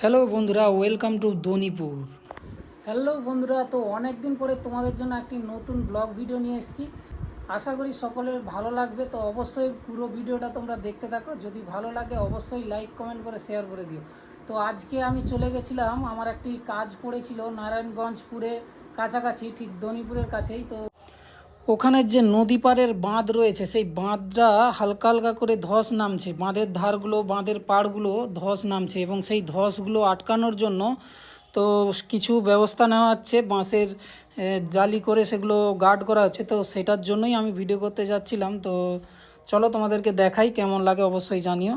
Hello বন্ধুরা welcome to দনিপুর hello বন্ধুরা, তো অনেক দিন পরে তোমাদের জন্য একটি নতুন ব্লগ ভিডিও নিয়ে এসেছি। আশা করি সকলের ভালো লাগবে, তো অবশ্যই পুরো ভিডিওটা তোমরা দেখতে থাকো। যদি ভালো লাগে, অবশ্যই লাইক কমেন্ট করে শেয়ার করে দিও। তো আজকে আমি চলে গেছিলাম, আমার একটি কাজ পড়েছিল নারায়ণগঞ্জপুরে কাছাকাছি, ঠিক দনিপুরের কাছেই, তো ওখানে যে নদী পাড়ের বাঁধ রয়েছে, সেই বাঁধটা হালকা হালকা করে ধস নামছে। বাঁধের ধারগুলো, বাঁধের পাড়গুলো ধস নামছে এবং সেই ধসগুলো আটকানোর জন্য তো কিছু ব্যবস্থা নেওয়া হচ্ছে। বাঁশের জালি করে সেগুলো গার্ড করা হচ্ছে। তো সেটার জন্যই আমি ভিডিও করতে যাচ্ছিলাম। তো চলো তোমাদেরকে দেখাই, কেমন লাগে অবশ্যই জানিও।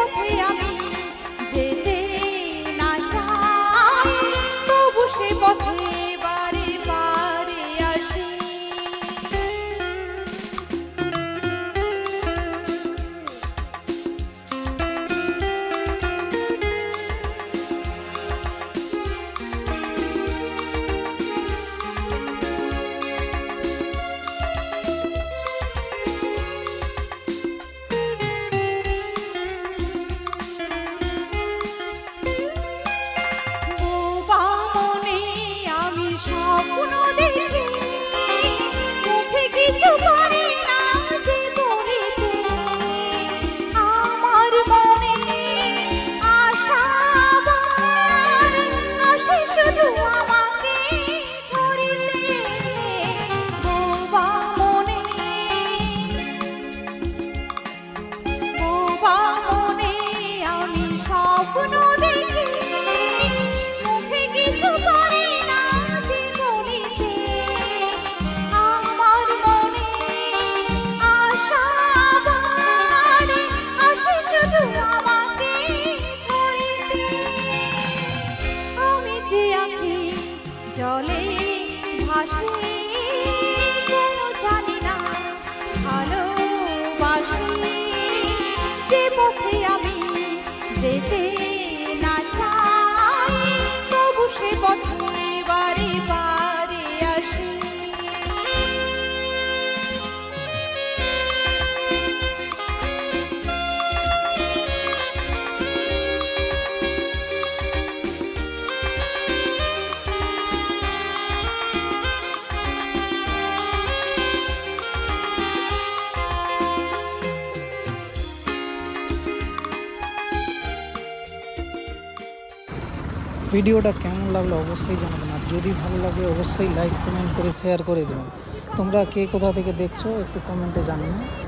যে পথে আমি যেতে como জলে ভাসি ভিডিওটা কেমন লাগল অবশ্যই জানাবেন। আর যদি ভালো লাগে অবশ্যই লাইক কমেন্ট করে শেয়ার করে দেবেন। তোমরা কে কোথা থেকে দেখছ একটু কমেন্টে জানিও।